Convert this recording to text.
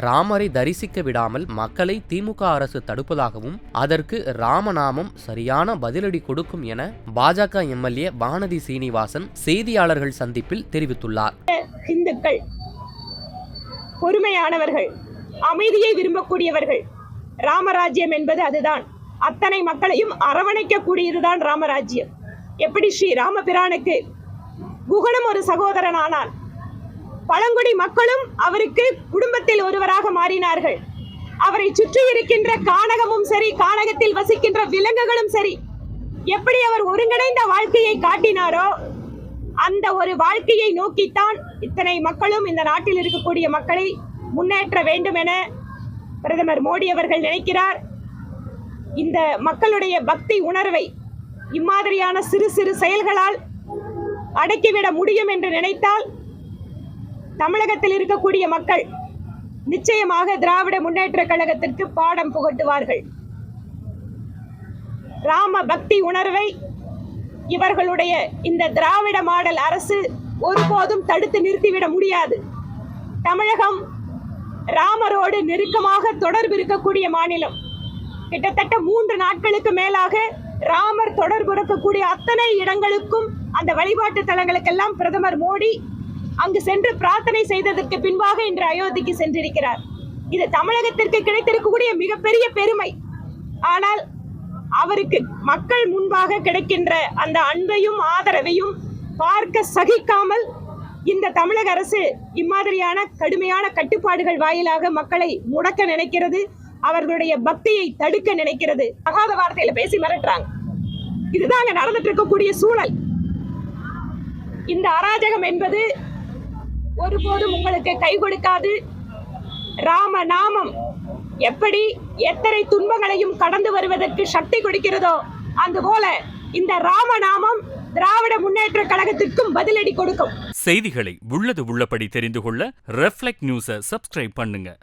ராமரை தரிசிக்க விடாமல் மக்களை திமுக அரசு தடுப்பதாகவும் அதற்கு ராமநாமம் சரியான பதிலடி கொடுக்கும் என பாஜக எம்எல்ஏ வானதி சீனிவாசன் செய்தியாளர்கள் சந்திப்பில் தெரிவித்துள்ளார். இந்துக்கள் பொறுமையானவர்கள் அமைதியை விரும்பக்கூடியவர்கள் ராமராஜ்யம் என்பது அதுதான். அத்தனை மக்களையும் அரவணைக்கக்கூடியதுதான் ராமராஜ்யம். எப்படி ஸ்ரீ ராமபிரானுக்கு குகனும் ஒரு சகோதரன் ஆனான் பழங்குடி மக்களும் அவருக்கு குடும்பத்தில் ஒருவராக மாறினார்கள். அவரை சுற்றி இருக்கின்ற கானகமும் சரி கானகத்தில் வசிக்கின்ற விலங்குகளும் சரி எப்படி அவர் ஒருங்கிணைந்த வாழ்க்கையை காட்டினாரோ அந்த ஒரு வாழ்க்கையை நோக்கித்தான் இத்தனை மக்களும் இந்த நாட்டில் இருக்கக்கூடிய மக்களை முன்னேற்ற வேண்டும் என பிரதமர் மோடி அவர்கள் நினைக்கிறார். இந்த மக்களுடைய பக்தி உணர்வை இம்மாதிரியான சிறு சிறு செயல்களால் அடக்கிவிட முடியும் என்று நினைத்தால் தமிழகத்தில் இருக்கக்கூடிய மக்கள் நிச்சயமாக திராவிட முன்னேற்ற கழகத்திற்கு பாடம் புகட்டுவார்கள். ராம பக்தி உணர்வை இவர்களுடைய இந்த திராவிட மாடல் அரசு ஒருபோதும் தடுத்து நிறுத்திவிட முடியாது. தமிழகம் ராமரோடு நெருக்கமாக தொடர்பு இருக்கக்கூடிய மாநிலம். கிட்டத்தட்ட மூன்று நாட்களுக்கு மேலாக ராமர் தொடர்பு இருக்கக்கூடிய அத்தனை இடங்களுக்கும் அந்த வழிபாட்டு தலங்களுக்கெல்லாம் பிரதமர் மோடி அங்கு சென்று பிரார்த்தனை செய்ததற்கு பின்பாக இன்று அயோத்திக்கு சென்றிருக்கிறார். இது தமிழகத்திற்கு கிடைத்திருக்கக்கூடிய மிகப்பெரிய பெருமை. ஆனால் அவருக்கு மக்கள் முன்பாக கிடைக்கின்ற அந்த அன்பையும் ஆதரவையும் பார்க்க சகிக்காமல் இந்த தமிழக அரசு இம்மாதிரியான கடுமையான கட்டுப்பாடுகள் வாயிலாக மக்களை முடக்க நினைக்கிறது அவர்களுடைய பக்தியை தடுக்க நினைக்கிறது. அகாத வார்த்தையில பேசி மிரட்டுறாங்க. இதுதான் அங்க நடந்துட்டு இருக்கக்கூடிய சூழல். இந்த அராஜகம் என்பது ஒருபோதும் உங்களுக்கு கை கொடுக்காது. ராம நாமம் எப்படி எத்தனை துன்பங்களையும் கடந்து வருவதற்கு சக்தி கொடுக்கிறதோ அதுபோல இந்த ராமநாமம் திராவிட முன்னேற்ற கழகத்திற்கும் பதிலடி கொடுக்கும். செய்திகளை உள்ளது உள்ளபடி தெரிந்து கொள்ள ரெஃப்ளெக்ட் நியூஸை சப்ஸ்கிரைப் பண்ணுங்க.